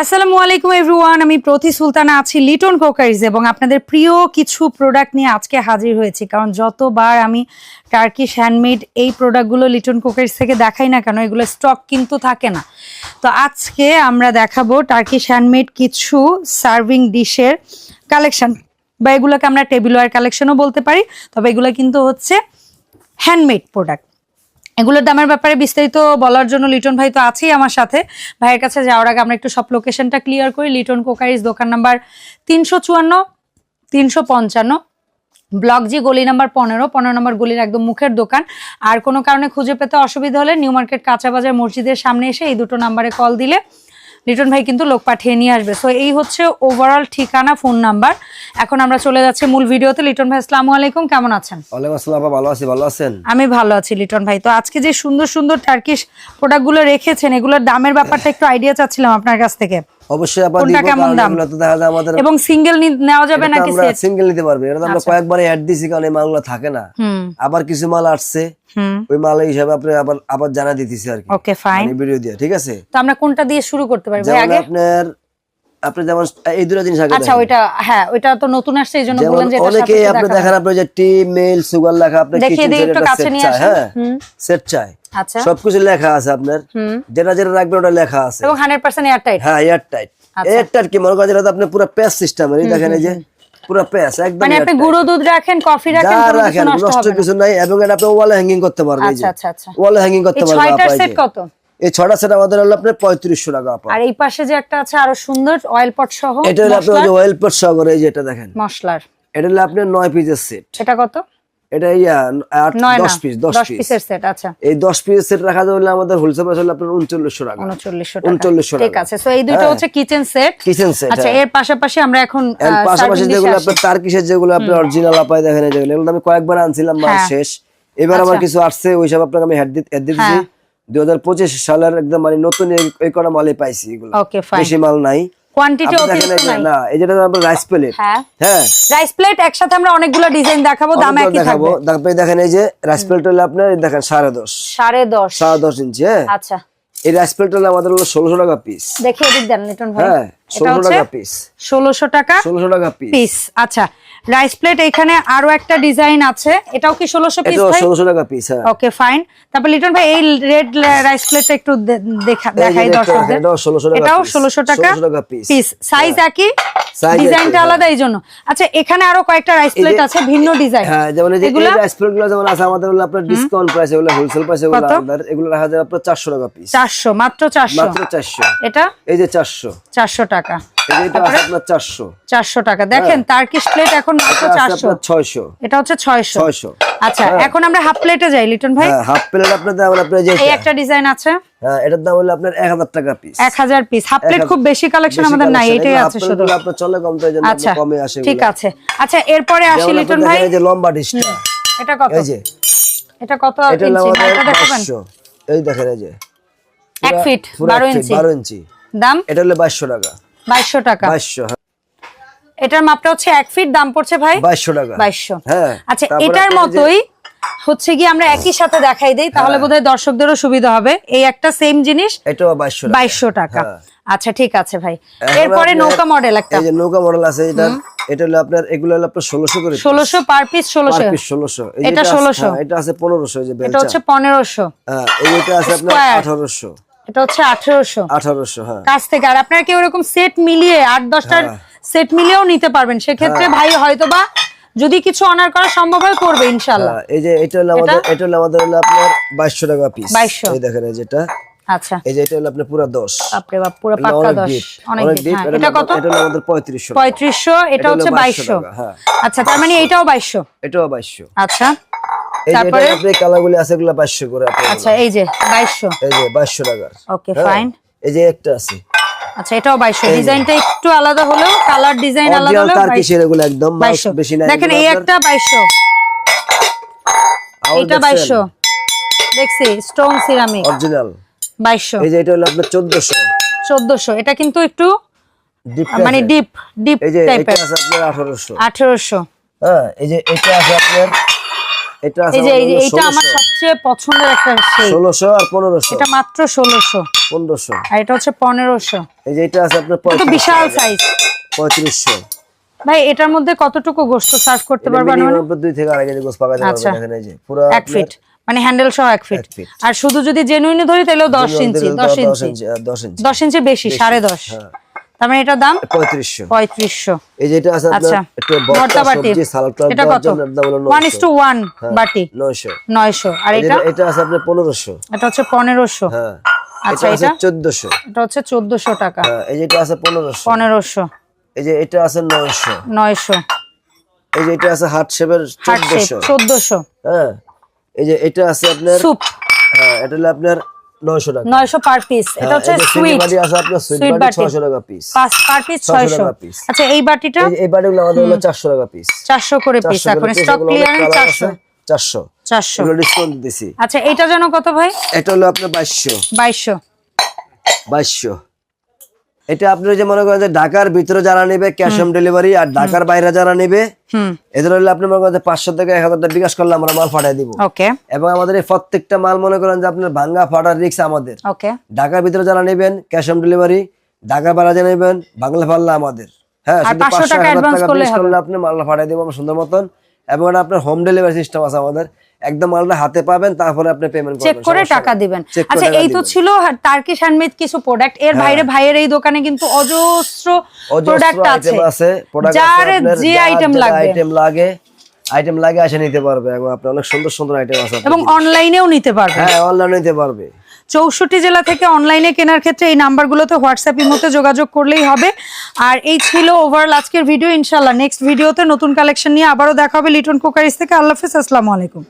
আসসালামু আলাইকুম এভরিওয়ান আমি প্রতি সুলতানা আছি লিটন কোকারিজ এবং আপনাদের প্রিয় কিছু প্রোডাক্ট নিয়ে আজকে হাজির হয়েছি। কারণ যতবার আমি টার্কিশ হ্যান্ডমেড এই প্রোডাক্টগুলো লিটন কোকারিজ থেকে দেখাই না কেন, এগুলো স্টক কিন্তু থাকে না। তো আজকে আমরা দেখাবো টার্কিশ হ্যান্ডমেড কিছু সার্ভিং ডিশের কালেকশন বা এগুলোকে আমরা টেবিল ওয়ার কালেকশনও বলতে পারি, তবে এগুলো কিন্তু হচ্ছে হ্যান্ডমেড প্রোডাক্ট এগুলোর দামের ব্যাপারে বিস্তারিত বলার জন্য লিটন ভাই তো আছেই আমার সাথে। ভাইয়ের কাছে যাওয়ার আগে আমরা একটু সব লোকেশনটা ক্লিয়ার করি। লিটন কোকারিজ দোকান নাম্বার তিনশো চুয়ান্ন, তিনশো পঞ্চান্ন। ব্লক জি গলি নাম্বার পনেরো। পনেরো নম্বর গলির একদম মুখের দোকান। আর কোনো কারণে খুঁজে পেতে অসুবিধা হলে নিউ মার্কেট কাঁচা বাজার মসজিদের সামনে এসে এই দুটো নাম্বারে কল দিলে লিটন ভাই কিন্তু লোক পাঠিয়ে নিয়ে আসবে। সো এই হচ্ছে ওভারঅল ঠিকানা ফোন নাম্বার এখন আমরা চলে যাচ্ছি মূল ভিডিওতে। লিটন ভাই আসসালামু আলাইকুম। কেমন আছেন? ওয়ালাইকুম আসসালাম ভালো আছি ভালো আছেন? আমি ভালো আছি লিটন ভাই। তো আজকে যে সুন্দর সুন্দর টার্কিশ প্রোডাক্টগুলো রেখেছেন এগুলোর দামের ব্যাপারটা একটু আইডিয়া চাচ্ছিলাম আপনার কাছ থেকে। অবশ্যই আপা কেমন দাম? তো দেখা যায় আমাদের এবং সিঙ্গেল নেওয়া যাবে নাকি সেট সিঙ্গেল নিতে পারবে। এটা তো আমরা কয়েকবার অ্যাড দিছি কারণ এই মালগুলো থাকে না। আবার কিছু মাল আসছে। ওই মাল হিসাবে আপনি আবার আবার জানা দিতেছি আর কি। ওকে ফাইন ভিডিও দিয়ে ঠিক আছে? তো আমরা কোনটা দিয়ে শুরু করতে পারি? ভাই আগে? আপনার আপনি যেমন এই দুটো জিনিস আগে আচ্ছা ওইটা হ্যাঁ ওইটা তো নতুন আসছে এই জন্য যে এটা আপনি দেখেন আপনি যে টি মেল সুগার লেখা আপনি দেখিয়ে দিই একটু কাছে নিয়ে আসেন। হ্যাঁ সেট চাই। আচ্ছা। সবকিছু লেখা আছে আপনার। যেটা যেটা রাখবেন ওটা লেখা আছে। এবং হান্ড্রেড পার্সেন্ট এয়ার টাইট হ্যাঁ এয়ার টাইট আচ্ছা। এয়ার টাইট কি? মনে করেন আপনি পুরো প্যাস সিস্টেম এই দেখেন এই যে পুরো প্যাস একদম মানে আপনি গুঁড়ো দুধ রাখেন কফি রাখেন কোনো কিছু নষ্ট কিছু নাই এবং এটা আপনি ওয়ালে হ্যাঙ্গিং করতে পারবেন আচ্ছা আচ্ছা আচ্ছা। ওয়ালে হ্যাঙ্গিং করতে এই পারবেন ছয়টার সেট কত? এই ছটা সেট আমাদের হলো আপনার পঁয়ত্রিশশো টাকা আর এই পাশে যে একটা আছে আরও সুন্দর অয়েল পট সহ এটা হলো আপনার ওয়েল পট সহকারে এই যে এটা দেখেন। মশলার। এটা হলো আপনার নয় পিসের সেট এটা কত? এটা ইয়া দশ পিস দশ পিসের সেট আচ্ছা। এই দশ পিসের সেট রাখা যাবে আমাদের হোলসেল প্রাইস হলো আপনার উনচল্লিশশো টাকা। উনচল্লিশশো উনচল্লিশশো ঠিক আছে তো এই দুটো হ্যাঁ। হচ্ছে কিচেন সেট কিচেন সেট আচ্ছা এর পাশাপাশি আমরা এখন পাশাপাশি যেগুলো। আপনার তার্কিশের যেগুলো আপনার অরিজিনাল আপায় দেখেন যেগুলো এগুলো আমি কয়েকবার আনছিলাম মাস হ্যাঁ। শেষ। এবার আবার আচ্ছা। কিছু আসছে ওই সব আপনাকে আমি হেড দিচ্ছি হ্যাঁ। দুই হাজার পঁচিশ সালের একদম মানে নতুন এই- কটা মালই পাইছি এগুলো। বেশি মাল নাই। কোয়ান্টিটি অতিরিক্ত নাই। না এই যেটা আপনার রাইস প্লেট হ্যাঁ। হ্যাঁ। রাইস প্লেট একসাথে আমরা অনেকগুলো ডিজাইন দেখাবো দাম একই দেখাবো। থাকবে। তারপরে দেখেন এই যে রাইস প্লেট হলো আপনার দেখেন সাড়ে দশ। সাড়ে দশ। সাড়ে দশ ইঞ্চি হ্যাঁ। আচ্ছা। এই রাইস প্লেট হলো আমাদের হলো ষোলোশো টাকা পিস দেখে এদিক দেন লিটন ভাই। হ্যাঁ। ষোলোশো টাকা পিস ষোলোশো টাকা ষোলোশো টাকা পিস পিস আচ্ছা রাইস প্লেট এখানে আরও একটা ডিজাইন আছে। এটাও কি ষোলোশো পিস ষোলোশো টাকা পিস হ্যাঁ। ওকে ফাইন তারপর লিটন ভাই এই রেড রাইস প্লেটটা একটু দে- দেখা এই যে দেখাই দর্শকদের। এটাও 1600 টাকা এটাও piece, ষোলোশো টাকা 1600 টাকা piece। পিস সাইজ একই? ডিজাইনটা আলাদা এই জন্য। আচ্ছা এখানে আরও কয়েকটা রাইস প্লেট আছে ভিন্ন ডিজাইন হ্যাঁ যেমন এই রাইস প্লেটগুলো যেমন আছে আমাদের হলো আপনার ডিসকাউন্ট প্রাইস এগুলো হোলসেল প্রাইস এগুলো কত? আমাদের এগুলো রাখা যায় আপনার চারশো টাকা পিস চারশো মাত্র চারশো। মাত্র চারশো। এটা? এই যে চারশো। চারশো টাকা। আপনার চারশো। টাকা। দেখেন প্লেট এখন মাত্র চারশো? ছয়শো। এটা হচ্ছে ছয়শো। ছয়শো। আচ্ছা এখন আমরা হাফ প্লেটে যাই লিটন ভাই। হ্যাঁ হাফ প্লেট আপনার দাম আপনার যে এই একটা ডিজাইন আছে। হ্যাঁ এটার দাম হলো আপনার এক হাজার টাকা পিস এক হাজার পিস হাফ প্লেট খুব বেশি কালেকশন আমাদের নাই এটাই আছে শুধু। আপনার চলে কম তো জন্য আচ্ছা কমে আসে ঠিক আছে। আচ্ছা এরপরে আসি লিটন ভাই। এই যে লম্বা ডিশটা এটা কত? এই যে। এটা কত ইঞ্চি? এটা দেখাবেন? এই দেখেন এই যে। Feet inch. ইঞ্চি। দাম? এটা হলো বাইশশো টাকা। বাইশশো টাকা। বাইশশো হ্যাঁ। এটার মাপটা হচ্ছে এক ফিট দাম পড়ছে ভাই বাইশশো টাকা। বাইশশো। হ্যাঁ, আচ্ছা এটার মতোই হচ্ছে গিয়ে আমরা একই সাথে দেখাই দিই তাহলে হ্যাঁ। বোধহয় দর্শকদেরও সুবিধা হবে। এই একটা সেম জিনিস এটাও বাইশশো টাকা। আচ্ছা ঠিক আছে ভাই। এরপরে নৌকা মডেল একটা। নৌকা মডেল আছে এটা এটা হলো আপনার এগুলো হলো আপনার 1600 করে 1600 পার পিস 1600 পিস 1600 এটা 1600 এটা আছে 1500 এটা হচ্ছে 1500 হ্যাঁ এটা আছে আপনার 1800 এটা হচ্ছে আঠেরোশো। আঠারোশো হ্যাঁ। কাছ থেকে। আর আপনারা কেউ এরকম সেট মিলিয়ে আট দশটার সেট মিলিয়েও নিতে পারবেন? সেক্ষেত্রে ভাই হয়তোবা যদি কিছু অনার করা সম্ভব হয় করবে ইনশাল্লাহ হ্যাঁ, এই যে এটা হলো আমাদের এটা? হলো আমাদের হলো আপনার বাইশশো টাকা পিস 2200 এই দেখেন যেটা আচ্ছা। এই যে এটা হলো আপনার পুরো দশ। বাপরে বাপ পুরো পাক্কা অনেক হ্যাঁ। এটা এটা কত? এটা হলো আমাদের পঁয়ত্রিশশো পঁয়ত্রিশশো এটা এটা হচ্ছে 2200 বাইশশো। হ্যাঁ। আচ্ছা তার মানে এইটাও বাইশশো। এটাও বাইশশো। আচ্ছা। তারপরে? আপনি কালারগুলি আছে এগুলো বাইশশো করে আপনার আচ্ছা এই যে বাইশশো। এই যে বাইশশো টাকার। ওকে ফাইন এই যে একটা আছে। আচ্ছা এটাও বাইশশো। ডিজাইনটা একটু আলাদা হলেও কালার ডিজাইন আলাদা হলেও তার কিসের এগুলো একদম বেশি নাই দেখেন এই একটা বাইশশো। এইটা বাইশশো। দেখছি স্টোন সিরামিক অরিজিনাল বাইশশো। এই যে এটা হলো আপনার চোদ্দশো। চোদ্দশো। এটা কিন্তু একটু ডিপ মানে ডিপ ডিপ এই যে এটা আছে আপনার আঠারোশো। আঠেরোশো। হ্যাঁ এই যে এটা আছে আপনার এটা এই যে এই যে- আমাদের এইটা আমার সবচেয়ে পছন্দের একটা শেড ষোলোশো আর পনেরোশো। এটা মাত্র ষোলোশো। পনেরোশো। আর এটা হচ্ছে পনেরোশো। এই যে এটা আছে আপনার এটা বিশাল সাইজ পঁয়ত্রিশশো। ভাই এটার মধ্যে কতটুকু সার্ভ করতে পারবেন মানে থেকে কেজি পাকাতে আচ্ছা। পারবেন এখানে এই যে পুরো এক ফিট মানে হ্যান্ডেল সহ এক ফিট আর শুধু যদি জেনুইনে ধরি তাহলে দশ ইঞ্চি দশ ইঞ্চি দশ ইঞ্চি দশ ইঞ্চি বেশি সাড়ে দশ। হ্যাঁ। তার মানে এটার দাম? পঁয়ত্রিশশো। পঁয়ত্রিশশো। এই যে এটা আছে আচ্ছা ভর্তা বাটি। এটা কত? ওয়ান বাটি। নয়শো। নয়শো। আর এটা? এটা আছে আপনার পনেরোশো। এটা হচ্ছে হ্যাঁ আচ্ছা, এটা এটা? চোদ্দশো। হচ্ছে টাকা। হ্যাঁ এই যে এটা আছে এই যে এটা আছে এই যে এটা আছে হার্ট শেপের হার্ট শেপ চোদ্দশো। চোদ্দশো। হ্যাঁ এই যে এটা আছে আপনার স্যুপ। হ্যাঁ এটা হলো আপনার নয়শো টাকা। নয়শো পার পিস এটা হচ্ছে এই যে চিনি সুইট বাটি আছে আপনার সুইট বাটি বাটি। ছয়শো টাকা পিস পাঁচ পার পিস 600 ছয়শো। টাকা piece। আচ্ছা এই বাটিটা? এই বাটিগুলো আমাদের হলো চারশো টাকা পিস চারশো করে পিস এখন স্টক ক্লিয়ারেন্স চারশো। চারশো। ডিসকাউন্ট আচ্ছা এটা যেন কত ভাই? এটা হলো আপনার বাইশশো। বাইশশো। বাইশশো। এটা আপনি যে মনে করেন যে ঢাকার ভিতরে যারা নেবে ক্যাশ অন ডেলিভারি আর ঢাকার বাইরে যারা নেবে এদের হলে আপনি মনে করেন যে পাঁচশো থেকে এক হাজার বিকাশ করলে আমরা মাল পাঠিয়ে দিব। ওকে এবং আমাদের এই প্রত্যেকটা মাল মনে করেন যে আপনার ভাঙ্গা ফাটার রিক্স আমাদের। ওকে ঢাকার ভিতরে যারা নেবেন ক্যাশ অন ডেলিভারি ঢাকার বাইরে যারা নেবেন বাংলা পাল্লা আমাদের। হ্যাঁ শুধু পাঁচশো এক হাজার টাকা বিকাশ করলে আপনি মালটা পাঠিয়ে দিব আমরা সুন্দর মতন। এবং আপনার হোম ডেলিভারি সিস্টেম আছে আমাদের। একদম মালটা হাতে পাবেন তারপরে আপনি পেমেন্ট চেক করে টাকা দিবেন। আচ্ছা এই তো ছিল টার্কিশ হ্যান্ডমেড কিছু প্রোডাক্টের বাইরে ভাইয়ের এই দোকানে কিন্তু অজস্র প্রোডাক্ট আছে। আছে। আছে যার যে আইটেম লাগবে। আইটেম লাগে আইটেম লাগে এসে নিতে পারবে। এবং আপনার অনেক সুন্দর সুন্দর আইটেম আছে এবং অনলাইনেও নিতে পারবে। হ্যাঁ অনলাইনে নিতে পারবে। চৌষট্টি জেলা থেকে অনলাইনে কেনার ক্ষেত্রে এই নাম্বারগুলোতে হোয়াটসঅ্যাপ ইমোতে যোগাযোগ করলেই হবে। আর এই ছিল ওভারঅল আজকের ভিডিও ইনশাল্লাহ নেক্সট ভিডিওতে নতুন কালেকশন নিয়ে আবারও দেখা হবে লিটন কোকারিস থেকে। আল্লাহ হাফিজ আসসালামু আলাইকুম।